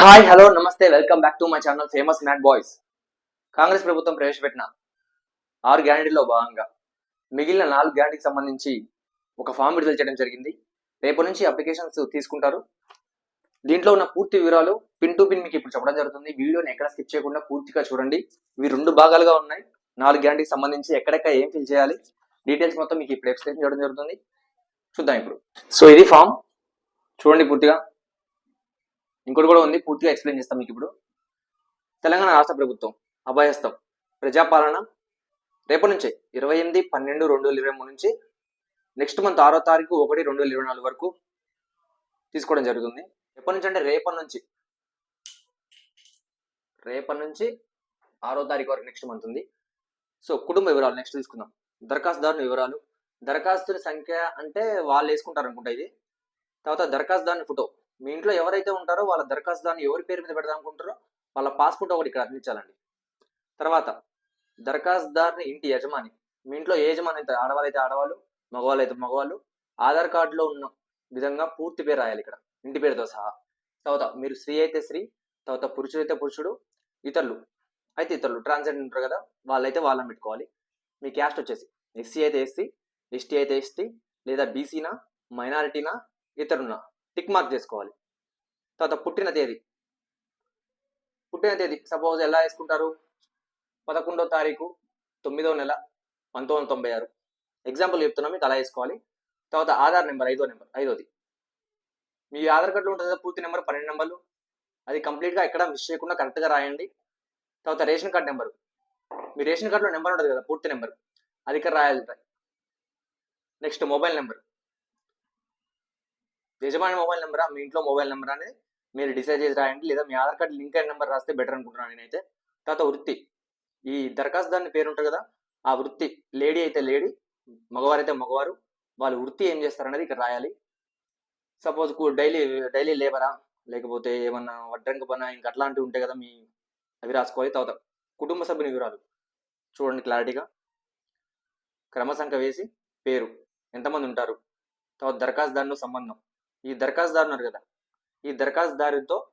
Hi hello namaste welcome back to my channel famous mat boys. Congress ప్రభుత్వం ప్రవేశపెట్టిన ఆరు గ్యారంటీలో భాగంగా మిగిలిన నాలుగు గ్యారంటీకి సంబంధించి ఒక ఫామ్ విడుదల చేయడం జరిగింది. రేపు నుంచి అప్లికేషన్స్ తీసుకుంటారు. దీంట్లో ఉన్న పూర్తి వివరాలు పిన్ టు పిన్ మీకు ఇప్పుడు చెప్పడం జరుగుతుంది. వీడియోని ఎక్కడ స్కిప్ చేయకుండా పూర్తిగా చూడండి. ఇవి రెండు భాగాలుగా ఉన్నాయి. నాలుగు గ్యారంటీకి సంబంధించి ఎక్కడెక్కడ ఏం ఫిల్ చేయాలి డీటెయిల్స్ మొత్తం మీకు ఇప్పుడు ఎక్స్ప్లెయిన్ చేయడం జరుగుతుంది. చూద్దాం ఇప్పుడు. సో ఇది ఫామ్. చూడండి పూర్తిగా. ఇంకోటి కూడా ఉంది పూర్తిగా ఎక్స్ప్లెయిన్ చేస్తాం మీకు ఇప్పుడు. తెలంగాణ రాష్ట్ర ప్రభుత్వం అభయస్థం ప్రజాపాలన రేపటి నుంచే ఇరవై ఎనిమిది పన్నెండు రెండు వేల ఇరవై మూడు నుంచి నెక్స్ట్ మంత్ ఆరో తారీఖు ఒకటి రెండు వేల ఇరవై నాలుగు వరకు తీసుకోవడం జరుగుతుంది. ఎప్పటి నుంచి అంటే రేపటి నుంచి రేపటి నుంచి ఆరో తారీఖు వరకు నెక్స్ట్ మంత్ ఉంది. సో కుటుంబ వివరాలు నెక్స్ట్ తీసుకుందాం. దరఖాస్తుదారుని వివరాలు దరఖాస్తుల సంఖ్య అంటే వాళ్ళు వేసుకుంటారు అనుకుంటా ఇది. తర్వాత దరఖాస్తుదారుని ఫోటో. మీ ఇంట్లో ఎవరైతే ఉంటారో వాళ్ళ దరఖాస్తుదారుని ఎవరి పేరు మీద పెడదాం అనుకుంటారో వాళ్ళ పాస్పోర్ట్ ఒకటి ఇక్కడ అందించాలండి. తర్వాత దరఖాస్తుదారుని ఇంటి యజమాని. మీ ఇంట్లో ఏ యజమాని అయితే ఆడవాళ్ళు అయితే ఆడవాళ్ళు మగవాళ్ళు అయితే మగవాళ్ళు ఆధార్ కార్డులో ఉన్న విధంగా పూర్తి పేరు రాయాలి ఇక్కడ. ఇంటి పేరుతో సహా. తర్వాత మీరు స్త్రీ అయితే స్త్రీ తర్వాత పురుషుడు అయితే పురుషుడు ఇతరులు అయితే ఇతరులు. ట్రాన్స్జెండర్ ఉంటారు కదా వాళ్ళైతే వాళ్ళని పెట్టుకోవాలి. మీ క్యాస్ట్ వచ్చేసి ఎస్సీ అయితే ఎస్సీ ఎస్టీ అయితే ఎస్టీ లేదా బీసీనా మైనారిటీనా ఇతరునా టిక్ మార్క్ చేసుకోవాలి. తర్వాత పుట్టిన తేదీ. పుట్టిన తేదీ. సపోజ్ ఎలా వేసుకుంటారు? పదకొండో తారీఖు తొమ్మిదో నెల పంతొమ్మిది వందల తొంభై ఆరు. ఎగ్జాంపుల్ చెప్తున్నా మీకు అలా వేసుకోవాలి. తర్వాత ఆధార్ నెంబర్ ఐదో నెంబర్ ఐదోది. మీ ఆధార్ కార్డులో ఉంటుంది కదా పూర్తి నెంబర్ పన్నెండు నెంబర్లు. అది కంప్లీట్గా ఎక్కడ మిస్ చేయకుండా కరెక్ట్గా రాయండి. తర్వాత రేషన్ కార్డ్ నెంబర్. మీ రేషన్ కార్డులో నెంబర్ ఉంటుంది కదా పూర్తి నెంబర్. అది ఇక్కడ రాయాలి? Next mobile number. యజమాని మొబైల్ నెంబరా? మీ ఇంట్లో మొబైల్ నెంబర్ అనేది మీరు డిసైడ్ చేసి రాయండి. లేదా మీ ఆధార్ కార్డు లింక్ అయిన నెంబర్ రాస్తే బెటర్ అనుకుంటున్నాను నేనైతే. తర్వాత వృత్తి. ఈ దరఖాస్తుదారుని పేరు ఉంటుంది కదా? ఆ వృత్తి. లేడీ అయితే లేడీ మగవారైతే మగవారు. వాళ్ళు వృత్తి ఏం చేస్తారనేది ఇక్కడ రాయాలి. సపోజ్ డైలీ డైలీ లేబరా? లేకపోతే ఏమన్నా వడ్రంక పన? ఇంకా అట్లాంటివి ఉంటాయి కదా మీ అవి రాసుకోవాలి. తర్వాత కుటుంబ సభ్యుని వివరాలు. చూడండి క్లారిటీగా. క్రమసంఖ్య వేసి పేరు. ఎంతమంది ఉంటారు? తర్వాత దరఖాస్తుదారుని సంబంధం. ఈ దరఖాస్తుదారు ఉన్నారు కదా. ఈ దరఖాస్తుదారుతో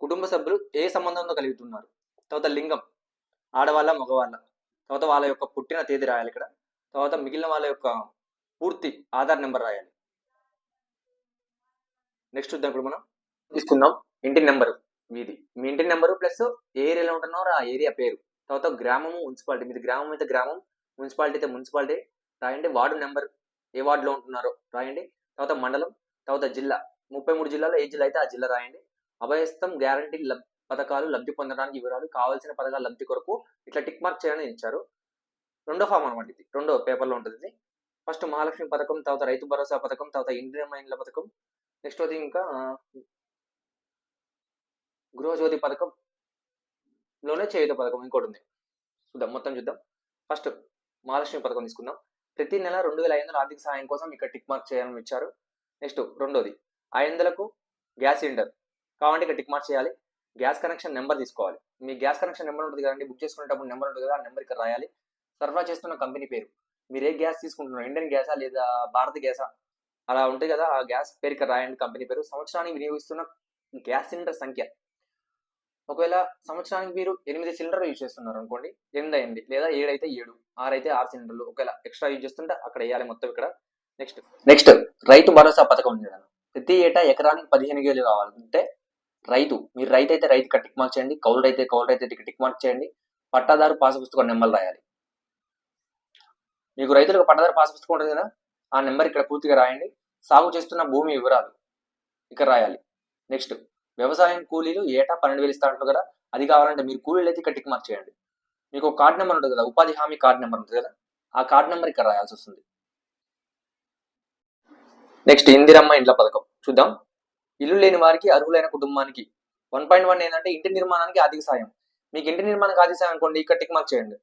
కుటుంబ సభ్యులు ఏ సంబంధంతో కలుగుతున్నారు? తర్వాత లింగం. ఆడవాళ్ళ మగవాళ్ళ. తర్వాత వాళ్ళ యొక్క పుట్టిన తేదీ రాయాలి ఇక్కడ. తర్వాత మిగిలిన వాళ్ళ యొక్క పూర్తి ఆధార్ నెంబర్ రాయాలి. నెక్స్ట్ చూద్దాం ఇప్పుడు మనం. తీసుకుందాం. ఇంటి నెంబరు మీది. మీ ఇంటి నెంబరు ప్లస్ ఏ ఏరియాలో ఉంటున్నారో ఆ ఏరియా పేరు. తర్వాత గ్రామము మున్సిపాలిటీ. మీది గ్రామం అయితే గ్రామం మున్సిపాలిటీ అయితే మున్సిపాలిటీ. రాయండి. వార్డు నెంబర్ ఏ వార్డులో ఉంటున్నారో రాయండి. తర్వాత మండలం తర్వాత జిల్లా. ముప్పై మూడు జిల్లాలో ఏ జిల్లా అయితే ఆ జిల్లా రాయండి. అభయస్థం గ్యారంటీ పథకాలు లబ్ధి పొందడానికి వివరాలు కావాల్సిన పథకాల లబ్ధి కొరకు ఇట్లా టిక్ మార్క్ చేయని ఇచ్చారు. రెండో ఫామ్ అనమాట ఇది. రెండో పేపర్లో ఉంటుంది ఇది. ఫస్ట్ మహాలక్ష్మి పథకం తర్వాత రైతు భరోసా పథకం తర్వాత ఇండియన్ మైండ్ల పథకం. నెక్స్ట్ వచ్చి ఇంకా గృహజ్యోతి పథకం లోనే చేయుత పథకం ఇంకోటి ఉంది. చూద్దాం మొత్తం చూద్దాం. ఫస్ట్ మహాలక్ష్మి పథకం తీసుకుందాం. ప్రతి నెల రెండు వేల ఐదు వందల ఆర్థిక సహాయం కోసం ఇక్కడ టిక్ మార్క్ చేయాలని ఇచ్చారు. నెక్స్ట్ రెండోది ఐదులకు గ్యాస్ సిలిండర్. కావాలంటే ఇక్కడ టిక్ మార్క్ చేయాలి. గ్యాస్ కనెక్షన్ నెంబర్ తీసుకోవాలి. మీ గ్యాస్ కనెక్షన్ నెంబర్ ఉంటుంది కదండి బుక్ చేసుకునేటప్పుడు నెంబర్ ఉంటుంది కదా ఆ నెంబర్ ఇక్కడ రాయాలి. సరఫరా చేస్తున్న కంపెనీ పేరు. మీరు ఏ గ్యాస్ తీసుకుంటున్నారు? ఇండియన్ గ్యాసా లేదా భారత గ్యాసా? అలా ఉంటుంది కదా ఆ గ్యాస్ పేరు ఇక్కడ రాయండి కంపెనీ పేరు. సంవత్సరానికి వినియోగిస్తున్న గ్యాస్ సిలిండర్ సంఖ్య. ఒకవేళ సంవత్సరానికి మీరు ఎనిమిది సిలిండర్లు యూజ్ చేస్తున్నారు అనుకోండి ఎనిమిది అయింది లేదా ఏడు అయితే ఏడు ఆరు అయితే ఆరు సిలిండర్లు. ఒకవేళ ఎక్స్ట్రా యూజ్ చేస్తుంటే అక్కడ వేయాలి మొత్తం ఇక్కడ. నెక్స్ట్. నెక్స్ట్ రైతు భరోసా పథకం ఉంది ప్రతి ఏటా ఎకరానికి పదిహేను వేలు కావాలంటే రైతు మీరు రైతు అయితే రైతు టిక్ మార్క్ చేయండి కౌలు రైతే కౌలు రైతే టిక్ మార్క్ చేయండి పట్టాదారు పాస్ పుస్తకం నెంబర్ రాయాలి. మీకు రైతులకు పట్టాదారు పాస్ పుస్తకం ఉంటుంది కదా ఆ నెంబర్ ఇక్కడ పూర్తిగా రాయండి. సాగు చేస్తున్న భూమి వివరాలు ఇక్కడ రాయాలి. నెక్స్ట్ వ్యవసాయం కూలీలు ఏటా పన్నెండు వేలు ఇస్తారంటారు కదా అది కావాలంటే మీరు కూలీలు అయితే ఇక్కడ టిక్ మార్క్ చేయండి. మీకు ఒక కార్డ్ నెంబర్ ఉంటుంది కదా ఉపాధి హామీ కార్డ్ నెంబర్ ఉంటుంది కదా ఆ కార్డ్ నెంబర్ ఇక్కడ రాయాల్సి వస్తుంది. నెక్స్ట్ ఇందిరమ్మ ఇండ్ల పథకం. చూద్దాం. ఇల్లు లేని వారికి అర్హులైన కుటుంబానికి. వన్ పాయింట్ వన్ ఏంటంటే ఇంటి నిర్మాణానికి ఆర్థిక సాయం. మీకు ఇంటి నిర్మాణానికి ఆర్థిక సాయం అనుకోండి ఇక్కడ టిక్ మార్క్ చేయండి.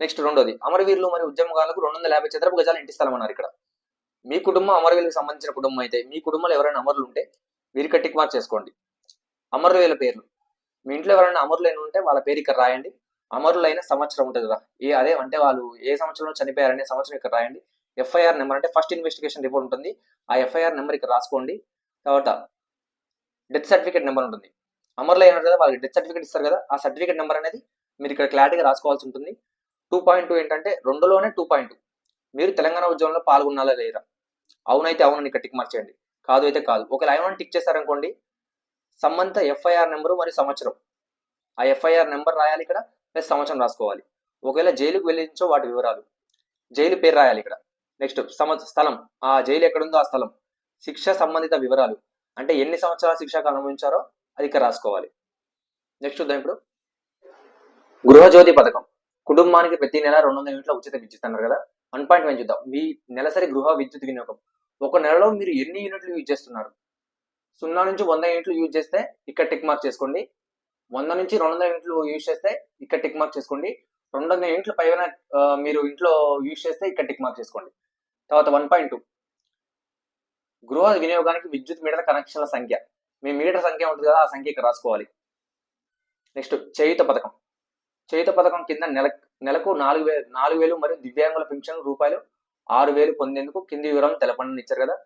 నెక్స్ట్ రెండోది అమరవీరులు మరియు ఉద్యమకారులకు రెండు వందల యాభై చదరపు గజాలు ఇంటి స్థలం అన్నారు ఇక్కడ. మీ కుటుంబం అమరవీరులకు సంబంధించిన కుటుంబం అయితే మీ కుటుంబంలో ఎవరైనా అమరులు ఉంటే మీరు ఇక్కడ టిక్ మార్క్ చేసుకోండి. అమరుల పేర్లు. మీ ఇంట్లో ఎవరైనా అమరులైన ఉంటే వాళ్ళ పేరు ఇక్కడ రాయండి. అమరులైన సంవత్సరం ఉంటుంది కదా. ఏ అదే అంటే వాళ్ళు ఏ సంవత్సరంలో చనిపోయారనే సంవత్సరం ఇక్కడ రాయండి. ఎఫ్ఐఆర్ నెంబర్ అంటే ఫస్ట్ ఇన్వెస్టిగేషన్ రిపోర్ట్ ఉంటుంది. ఆ ఎఫ్ఐఆర్ నెంబర్ ఇక్కడ రాసుకోండి. తర్వాత డెత్ సర్టిఫికేట్ నెంబర్ ఉంటుంది. అమర్లో ఏమంటారు కదా వాళ్ళకి డెత్ సర్టిఫికేట్ ఇస్తారు కదా ఆ సర్టిఫికేట్ నెంబర్ అనేది మీరు ఇక్కడ క్లారిటీగా రాసుకోవాల్సి ఉంటుంది. టూ పాయింట్ టూ ఏంటంటే రెండులోనే టూ పాయింట్ మీరు తెలంగాణ ఉద్యమంలో పాల్గొనాలా లేదా? అవునైతే అవునని ఇక్కడ టిక్ మార్చేయండి కాదు అయితే కాదు. ఒకవేళ అవునని టిక్ చేశారనుకోండి సంబంధిత ఎఫ్ఐఆర్ నెంబరు మరియు సంవత్సరం. ఆ ఎఫ్ఐఆర్ నెంబర్ రాయాలి ఇక్కడ ప్లస్ సంవత్సరం రాసుకోవాలి. ఒకవేళ జైలుకు వెళ్ళించో వాటి వివరాలు. జైలు పేరు రాయాలి ఇక్కడ. నెక్స్ట్ సమ స్థలం. ఆ జైలు ఎక్కడుందో ఆ స్థలం. శిక్ష సంబంధిత వివరాలు. అంటే ఎన్ని సంవత్సరాల శిక్షకు అనుభవించారో అది ఇక్కడ రాసుకోవాలి. నెక్స్ట్ చూద్దాం ఇప్పుడు. గృహజ్యోతి పథకం. కుటుంబానికి ప్రతి నెల రెండు వందల యూనిట్ల ఉచిత విద్యుత్ అన్నారు కదా. వన్ పాయింట్ వన్ చూద్దాం. మీ నెలసరి గృహ విద్యుత్ వినియోగం. ఒక నెలలో మీరు ఎన్ని యూనిట్లు యూజ్ చేస్తున్నారు? సున్నా నుంచి వంద యూనిట్లు యూజ్ చేస్తే ఇక్కడ టిక్ మార్క్ చేసుకోండి. వంద నుంచి రెండు వందల యూనిట్లు యూజ్ చేస్తే ఇక్కడ టిక్ మార్క్ చేసుకోండి. రెండు వందల యూనిట్లు పైన మీరు ఇంట్లో యూజ్ చేస్తే ఇక్కడ టిక్ మార్క్ చేసుకోండి. తర్వాత వన్ పాయింట్ టూ గృహ వినియోగానికి విద్యుత్ మీటర్ కనెక్షన్ల సంఖ్య. మీ మీటర్ సంఖ్య ఉంటుంది కదా ఆ సంఖ్య ఇక్కడ రాసుకోవాలి. నెక్స్ట్ చేయుత పథకం. చేయుత పథకం కింద నెల నెలకు నాలుగు వేలు నాలుగు వేలు మరియు దివ్యాంగుల పెన్షన్ రూపాయలు ఆరు వేలు పొందేందుకు కింది వివరం తెలపండి ఇచ్చారు కదా.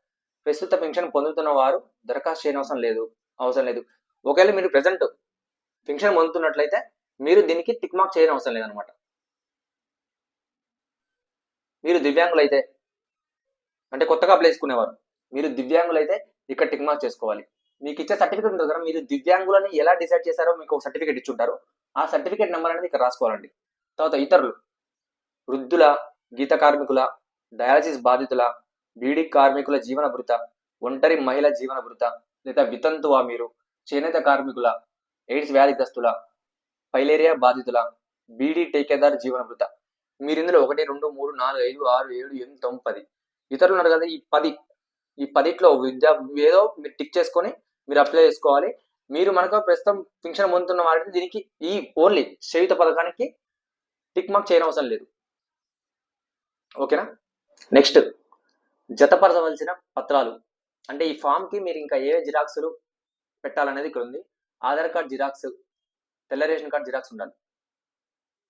ప్రస్తుత పెన్షన్ పొందుతున్న వారు దరఖాస్తు చేయని అవసరం లేదు అవసరం లేదు. ఒకవేళ మీరు ప్రజెంట్ పెన్షన్ పొందుతున్నట్లయితే మీరు దీనికి టిక్ మార్క్ చేయని అవసరం లేదనమాట. మీరు దివ్యాంగులైతే అంటే కొత్తగా అప్లై చేసుకునేవారు. మీరు అయితే ఇక్కడ టిక్ మార్క్ చేసుకోవాలి. మీకు ఇచ్చే సర్టిఫికేట్ ఉంటుంది కదా మీరు దివ్యాంగులని ఎలా డిసైడ్ చేశారో మీకు ఒక సర్టిఫికేట్ ఇచ్చుంటారు. ఆ సర్టిఫికేట్ నెంబర్ అనేది ఇక్కడ రాసుకోవాలండి. తర్వాత ఇతరులు. వృద్ధుల గీత కార్మికుల డయాలసిస్ బాధితుల బీడీ కార్మికుల జీవన భృత ఒంటరి మహిళ జీవన భృత లేదా వితంతువా మీరు చేనేత కార్మికుల ఎయిడ్స్ వ్యాధిగ్రస్తుల పైలేరియా బాధితుల బీడీ టేకేదార్ జీవన భృత మీరు ఇందులో ఒకటి రెండు మూడు నాలుగు ఐదు ఆరు ఏడు ఎనిమిది తొమ్మిది పది. ఇతరులు ఉన్నారు కదా ఈ పది. ఈ పదిట్లో విద్యా ఏదో మీరు టిక్ చేసుకొని మీరు అప్లై చేసుకోవాలి. మీరు మనకు ప్రస్తుతం పింఛన్ పొందుతున్న వాటిని దీనికి ఈ ఓన్లీ చేయుత పథకానికి టిక్ మార్క్ చేయనవసరం అవసరం లేదు. ఓకేనా? నెక్స్ట్ జతపరచవలసిన పత్రాలు. అంటే ఈ ఫామ్కి మీరు ఇంకా ఏ జిరాక్స్లు పెట్టాలనేది ఇక్కడ ఉంది. ఆధార్ కార్డ్ జిరాక్స్ తెల్ల రేషన్ కార్డ్ జిరాక్స్ ఉండాలి.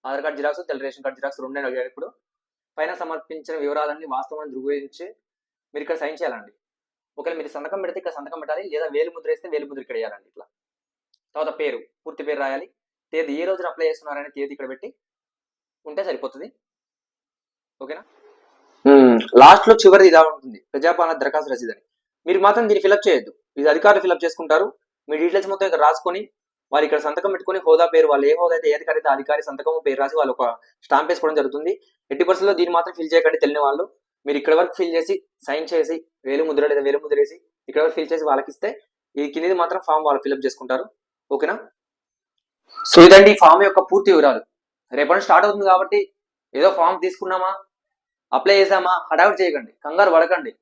ఆధార్ కార్డ్ జిరాక్స్ తెల్ల రేషన్ కార్డ్ జిరాక్స్ రెండే అడిగారు ఇప్పుడు. పైన సమర్పించిన వివరాలన్నీ వాస్తవాన్ని ధృవీకరించి మీరు ఇక్కడ సైన్ చేయాలండి. ఒకవేళ మీరు సంతకం పెడితే ఇక్కడ సంతకం పెట్టాలి లేదా వేలు ముద్ర వేస్తే వేలు ముద్ర ఇక్కడ వేయాలండి ఇట్లా. తర్వాత పేరు పూర్తి పేరు రాయాలి. తేదీ ఏ రోజున అప్లై చేస్తున్నారనే తేదీ ఇక్కడ పెట్టి ఉంటే సరిపోతుంది. ఓకేనా? లాస్ట్లో చివరి ఇలా ఉంటుంది. ప్రజాపాలన దరఖాస్తు రసీదు అని. మీరు మాత్రం దీన్ని ఫిలప్ చేయొద్దు. ఇది అధికారులు ఫిలప్ చేసుకుంటారు. మీ డీటెయిల్స్ మొత్తం ఇక్కడ రాసుకొని వారు ఇక్కడ సంతకం పెట్టుకుని హోదా పేరు వాళ్ళు ఏ హోదా అయితే ఏ అధికారి అధికారి సంతకం పేరు రాసి వాళ్ళు ఒక స్టాంప్ వేసుకోవడం జరుగుతుంది. ఎట్టి పరిస్థితుల్లో దీన్ని మాత్రం ఫిల్ చేయకండి తెలియని వాళ్ళు. మీరు ఇక్కడ వరకు ఫిల్ చేసి సైన్ చేసి వేలు ముద్ర లేదా వేలు ముద్ర వేసి ఇక్కడ వరకు ఫిల్ చేసి వాళ్ళకి ఇస్తే ఈ కింది మాత్రం ఫామ్ వాళ్ళు ఫిల్అప్ చేసుకుంటారు. ఓకేనా? సో ఇదండి ఫామ్ యొక్క పూర్తి వివరాలు. రేపటి స్టార్ట్ అవుతుంది కాబట్టి ఏదో ఫామ్ తీసుకున్నామా అప్లై చేసామా హడావిడి చేయకండి. కంగారు పడకండి.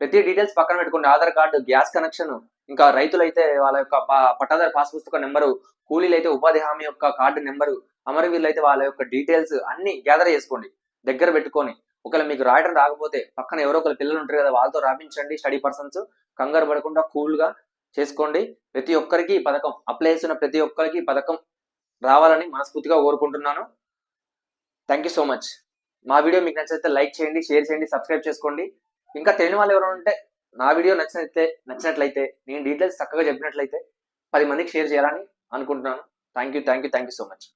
ప్రతి డీటెయిల్స్ పక్కన పెట్టుకోండి. ఆధార్ కార్డు గ్యాస్ కనెక్షన్ ఇంకా రైతులైతే వాళ్ళ యొక్క పా- పట్టాదారు పాస్ పుస్తక నెంబరు కూలీలు అయితే ఉపాధి హామీ యొక్క కార్డు నెంబరు అమరవీరులు అయితే వాళ్ళ యొక్క డీటెయిల్స్ అన్ని గ్యాదర్ చేసుకోండి దగ్గర పెట్టుకొని. ఒకవేళ మీకు రాయడం రాకపోతే పక్కన ఎవరో ఒకరు పిల్లలు ఉంటారు కదా వాళ్ళతో రాపించండి స్టడీ పర్సన్స్. కంగారు పడకుండా కూల్గా చేసుకోండి. ప్రతి ఒక్కరికి పథకం అప్లై చేసిన ప్రతి ఒక్కరికి పథకం రావాలని మనస్ఫూర్తిగా కోరుకుంటున్నాను. థ్యాంక్ యూ సో మచ్ మా వీడియో మీకు నచ్చితే లైక్ చేయండి షేర్ చేయండి సబ్స్క్రైబ్ చేసుకోండి. ఇంకా తెలియని వాళ్ళు ఎవరైనా ఉంటే నా వీడియో నచ్చినట్లయితే నచ్చినట్లయితే నేను డీటెయిల్స్ చక్కగా చెప్పినట్లయితే పది మందికి షేర్ చేయాలని అనుకుంటున్నాను. Thank you thank you thank you so much